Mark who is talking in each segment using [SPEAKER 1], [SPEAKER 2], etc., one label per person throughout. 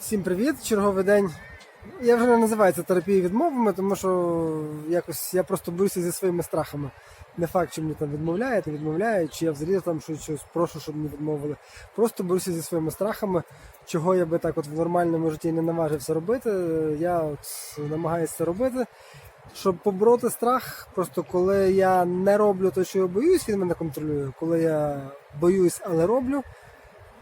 [SPEAKER 1] Всім привіт! Черговий день. Я вже не називаю це терапією відмовами, тому що якось я просто борюся зі своїми страхами. Не факт, чи мені там відмовляють, не відмовляють, чи я взагалі там щось, щось прошу, щоб мені відмовили. Просто борюся зі своїми страхами, чого я би так от в нормальному житті не наважився робити. Я от намагаюся це робити. Щоб побороти страх, просто коли я не роблю те, що я боюсь, він мене контролює. Коли я боюсь, але роблю,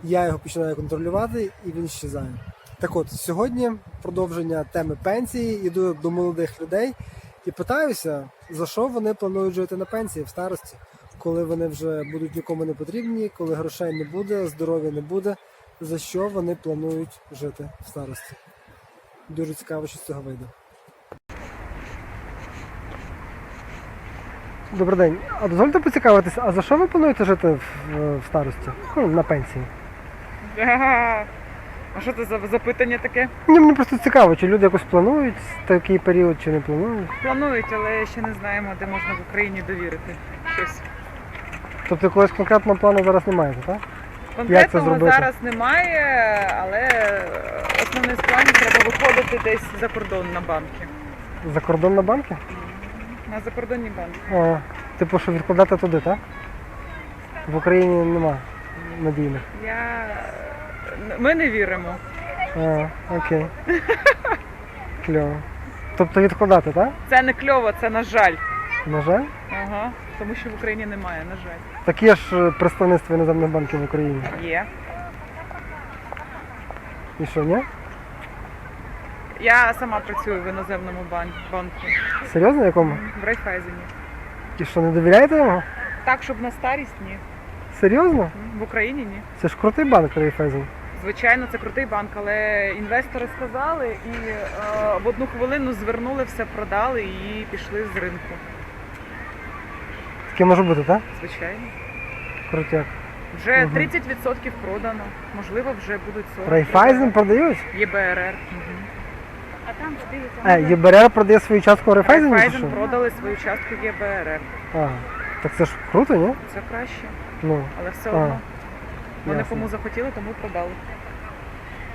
[SPEAKER 1] я його починаю контролювати і він щезає. Так от, сьогодні продовження теми пенсії. Іду до молодих людей і питаюся, за що вони планують жити на пенсії в старості, коли вони вже будуть нікому не потрібні, коли грошей не буде, здоров'я не буде. За що вони планують жити в старості? Дуже цікаво, що з цього вийде. Добрий день. А дозвольте поцікавитися, а за що ви плануєте жити в, в старості? Ну, на пенсії?
[SPEAKER 2] А що це за запитання таке?
[SPEAKER 1] Ні, мені просто цікаво, чи люди якось планують такий період, чи не планують.
[SPEAKER 2] Планують, але ще не знаємо, де можна в Україні довірити щось.
[SPEAKER 1] Тобто якогось конкретного плану зараз немає, так?
[SPEAKER 2] Конкретного
[SPEAKER 1] зробити?
[SPEAKER 2] зараз немає, але е, основний з планів треба виходити десь за кордон на банки.
[SPEAKER 1] За кордон на банки?
[SPEAKER 2] На закордонні банки.
[SPEAKER 1] А, типу, що відкладати туди, так? В Україні нема надійних.
[SPEAKER 2] Я... Ми не віримо.
[SPEAKER 1] А, окей. Кльово. Тобто відкладати, так?
[SPEAKER 2] Це не кльово, це на жаль.
[SPEAKER 1] На жаль.
[SPEAKER 2] Ага. Тому що в Україні немає, на жаль.
[SPEAKER 1] Так є ж е, представництво іноземних банків в Україні.
[SPEAKER 2] Є.
[SPEAKER 1] І що, ні?
[SPEAKER 2] Я сама працюю в іноземному бан- банку
[SPEAKER 1] Серйозно якому?
[SPEAKER 2] в Райфайзені.
[SPEAKER 1] І що, не довіряєте йому?
[SPEAKER 2] Так, щоб на старість ні.
[SPEAKER 1] Серйозно?
[SPEAKER 2] В Україні ні.
[SPEAKER 1] Це ж крутий банк Рейфайзен.
[SPEAKER 2] Звичайно, це крутий банк, але інвестори сказали і е, в одну хвилину звернули все, продали і пішли з ринку.
[SPEAKER 1] Таке може бути, так?
[SPEAKER 2] Звичайно.
[SPEAKER 1] Крутяк.
[SPEAKER 2] Вже
[SPEAKER 1] Мгм.
[SPEAKER 2] 30% продано, можливо, вже будуть 40.
[SPEAKER 1] Райфайзен продають?
[SPEAKER 2] ЄБРР.
[SPEAKER 3] А там подивиться.
[SPEAKER 1] А, ЄБРР продає свою частку в Райфайзені? чи
[SPEAKER 2] Райфайзен продали свою частку ЄБРР.
[SPEAKER 1] Ага. Так це ж круто, ні?
[SPEAKER 2] Це краще,
[SPEAKER 1] Ну,
[SPEAKER 2] але все
[SPEAKER 1] А,
[SPEAKER 2] одно. Вони
[SPEAKER 1] ясно.
[SPEAKER 2] кому захотіли, тому продали.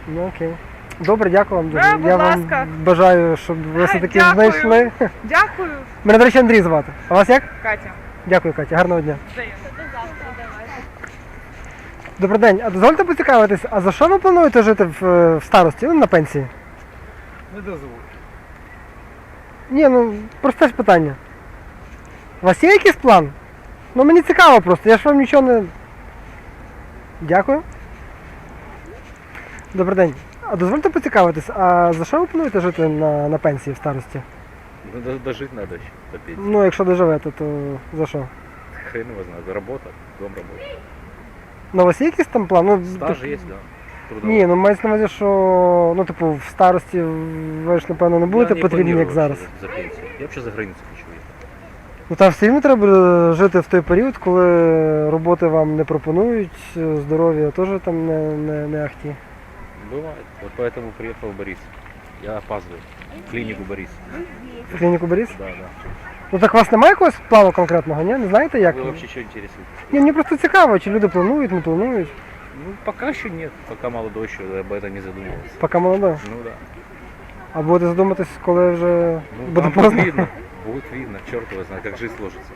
[SPEAKER 1] Ну окей. Добре, дякую вам дуже.
[SPEAKER 2] Да, будь
[SPEAKER 1] Я
[SPEAKER 2] ласка.
[SPEAKER 1] вам бажаю, щоб ви все-таки
[SPEAKER 2] дякую.
[SPEAKER 1] знайшли.
[SPEAKER 2] Дякую,
[SPEAKER 1] Мене, до речі, Андрій звати. А вас як?
[SPEAKER 2] Катя.
[SPEAKER 1] Дякую, Катя. Гарного дня.
[SPEAKER 2] Взаємно.
[SPEAKER 3] Завтра.
[SPEAKER 1] Добрий день. А дозвольте поцікавитись, а за що ви плануєте жити в, е, в старості, ну, на пенсії?
[SPEAKER 4] Не дозволю.
[SPEAKER 1] Ні, ну просте ж питання. У вас є якийсь план? Ну мені цікаво просто, я ж вам нічого не. Дякую. Добрий день. А дозвольте поцікавитись, а за що ви плануєте жити на, на пенсії в старості?
[SPEAKER 4] Ну, до- дожить надо еще до пенсии.
[SPEAKER 1] Ну, якщо доживете, то за що?
[SPEAKER 4] Хрен его знает. Работа, дом работа.
[SPEAKER 1] Ну, у вас є якийсь там план? Ну,
[SPEAKER 4] Стаж
[SPEAKER 1] тип-
[SPEAKER 4] есть, да. Трудовой.
[SPEAKER 1] Ні, ну мається на увазі, що ну, типу, в старості ви ж, напевно, не
[SPEAKER 4] Я
[SPEAKER 1] будете
[SPEAKER 4] не
[SPEAKER 1] потрібні, як зараз.
[SPEAKER 4] вообще За, пенсию. Я вообще за границу хочу уехать.
[SPEAKER 1] Ну там все рівно треба буде жити в той період, коли роботи вам не пропонують, здоров'я теж там не, не, не ахті.
[SPEAKER 4] Бывает. Вот поэтому приехал в Борис. Я опаздываю. В клинику Борис.
[SPEAKER 1] В клініку Борис?
[SPEAKER 4] Да, да.
[SPEAKER 1] Ну так у вас немає якогось плану конкретного, ні? Не знаєте як?
[SPEAKER 4] Вы вообще что интересует?
[SPEAKER 1] Ні, мені просто цікаво, чи люди планують, не планують.
[SPEAKER 4] Ну, пока еще нет. Пока молодой еще об этом не задумывался.
[SPEAKER 1] Поки молодо.
[SPEAKER 4] Ну да.
[SPEAKER 1] А будете задуматись, коли вже
[SPEAKER 4] Ну,
[SPEAKER 1] буде
[SPEAKER 4] там
[SPEAKER 1] поздно.
[SPEAKER 4] будет видно. Будет видно. Черт его знает, как жизнь сложится.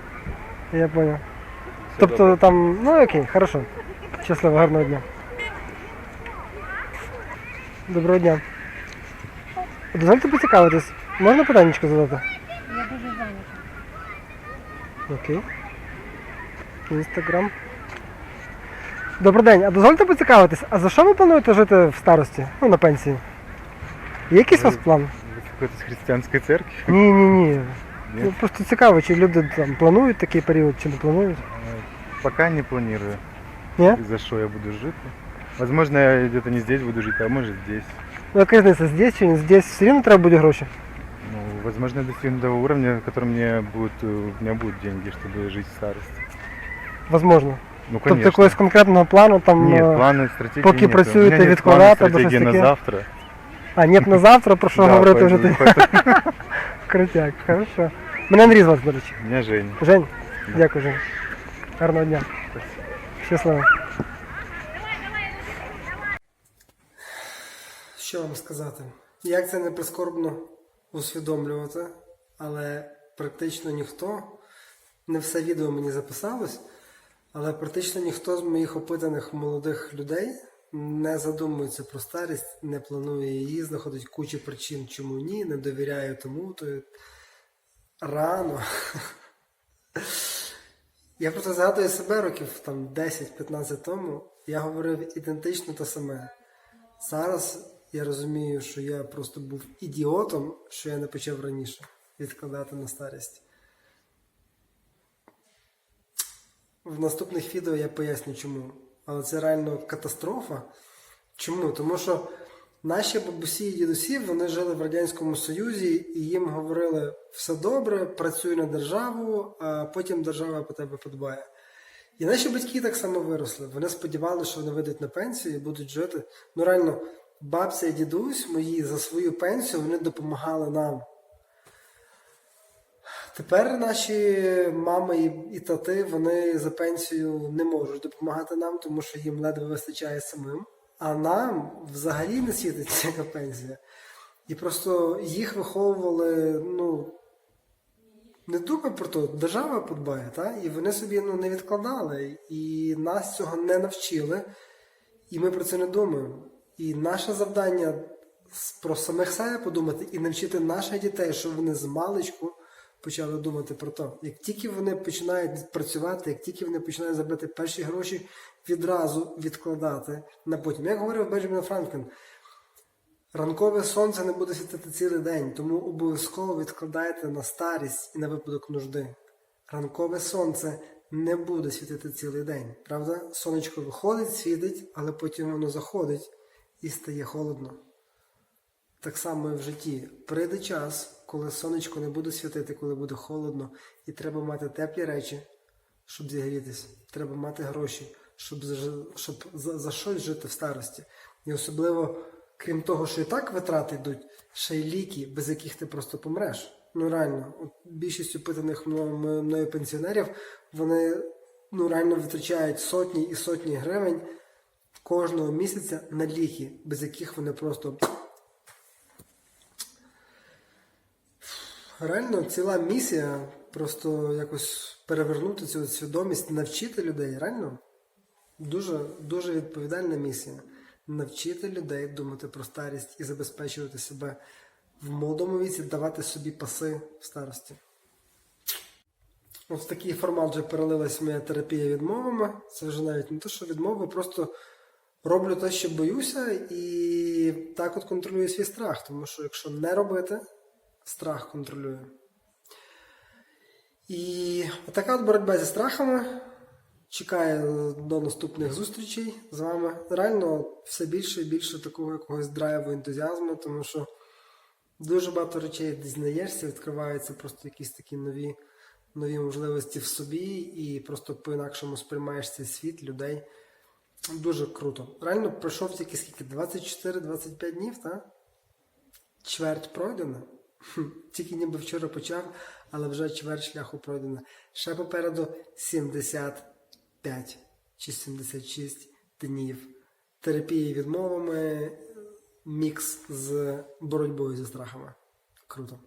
[SPEAKER 1] Я понял.
[SPEAKER 4] Всё
[SPEAKER 1] Тобто
[SPEAKER 4] доброго.
[SPEAKER 1] там, ну окей, хорошо. Щасливо, гарного дня. Доброго дня. Дозвольте поцікавитись. Можна питаннячко задати?
[SPEAKER 3] Я дуже зайнята.
[SPEAKER 1] Окей. Інстаграм. Добрий день. А дозвольте поцікавитись, а за що ви плануєте жити в старості? Ну, на пенсії? Є якийсь у вас план?
[SPEAKER 5] В какой-то церкви?
[SPEAKER 1] Ні, ні, ні. Ну, просто цікаво, чи люди там планують такий період, чи не планують.
[SPEAKER 5] Пока не планирую.
[SPEAKER 1] Не?
[SPEAKER 5] За что я буду жить. Возможно, я где-то не здесь буду жить, а может здесь.
[SPEAKER 1] Ну, яка різниця, здесь чи не здесь, все рівно треба буде гроші.
[SPEAKER 5] Ну, возможно, я достигну того уровня, в котором мне будут, э, у меня будут деньги, чтобы жить в старости.
[SPEAKER 1] Возможно.
[SPEAKER 5] Ну,
[SPEAKER 1] Тобто
[SPEAKER 5] конечно.
[SPEAKER 1] якогось конкретного плану там.
[SPEAKER 5] Нет,
[SPEAKER 1] е,
[SPEAKER 5] планы, стратегии
[SPEAKER 1] поки
[SPEAKER 5] нет.
[SPEAKER 1] працюєте,
[SPEAKER 5] У меня нет
[SPEAKER 1] відкладати
[SPEAKER 5] плана,
[SPEAKER 1] або щось
[SPEAKER 5] стратегии на
[SPEAKER 1] таке?
[SPEAKER 5] завтра.
[SPEAKER 1] А, ні, на завтра, про що
[SPEAKER 5] Да,
[SPEAKER 1] говорити вже
[SPEAKER 5] поэтому-
[SPEAKER 1] ти.
[SPEAKER 5] поэтому-
[SPEAKER 1] Крутяк, хорошо. Мене Андрій звати, до речі.
[SPEAKER 5] Меня Женя.
[SPEAKER 1] Жень, дякую, Жень. Гарного дня. Щасливо. Що вам сказати? Як це не прискорбно усвідомлювати, але практично ніхто, не все відео мені записалось, але практично ніхто з моїх опитаних молодих людей не задумується про старість, не планує її, знаходить кучу причин, чому ні, не довіряє тому, то рано. Я просто згадую себе років там 10-15 тому, я говорив ідентично те саме. Зараз я розумію, що я просто був ідіотом, що я не почав раніше відкладати на старість. В наступних відео я поясню чому. Але це реально катастрофа. Чому? Тому що наші бабусі і дідусі вони жили в Радянському Союзі і їм говорили все добре, працюй на державу, а потім держава по тебе подбає. І наші батьки так само виросли. Вони сподівалися, що вони вийдуть на пенсію і будуть жити. Ну реально, бабця і дідусь мої за свою пенсію вони допомагали нам. Тепер наші мами і, тати вони за пенсію не можуть допомагати нам, тому що їм ледве вистачає самим. А нам взагалі не світить ця пенсія. І просто їх виховували, ну, не думай про то, держава подбає, та? і вони собі ну, не відкладали, і нас цього не навчили, і ми про це не думаємо. І наше завдання про самих себе подумати і навчити наших дітей, щоб вони з маличку почали думати про те. Як тільки вони починають працювати, як тільки вони починають заробляти перші гроші, відразу відкладати на потім. Як говорив Бенджамін Франклін, Ранкове сонце не буде світити цілий день, тому обов'язково відкладайте на старість і на випадок нужди. Ранкове сонце не буде світити цілий день, правда? Сонечко виходить, світить, але потім воно заходить і стає холодно. Так само і в житті. Прийде час, коли сонечко не буде світити, коли буде холодно, і треба мати теплі речі, щоб зігрітися. Треба мати гроші, щоб, заж- щоб за, за щось жити в старості. І особливо, крім того, що і так витрати йдуть, ще й ліки, без яких ти просто помреш. Ну реально, от більшість опитаних мною пенсіонерів, вони ну, реально витрачають сотні і сотні гривень кожного місяця на ліки, без яких вони просто Реально ціла місія просто якось перевернути цю свідомість, навчити людей. Реально дуже, дуже відповідальна місія. Навчити людей думати про старість і забезпечувати себе в молодому віці, давати собі паси в старості. В такий формат вже перелилась моя терапія відмовами. Це вже навіть не те, що відмови, просто роблю те, що боюся, і так от контролюю свій страх. Тому що якщо не робити, страх контролює. І така от боротьба зі страхами чекає до наступних зустрічей з вами. Реально все більше і більше такого якогось драйву, ентузіазму, тому що дуже багато речей дізнаєшся, відкриваються просто якісь такі нові, нові можливості в собі, і просто по-інакшому сприймаєш цей світ, людей. Дуже круто. Реально пройшов тільки скільки? 24-25 днів, так? Чверть пройдена. Тільки ніби вчора почав, але вже чверть шляху пройдена. Ще попереду 75 чи 76 днів терапії відмовами, мікс з боротьбою зі страхами. Круто.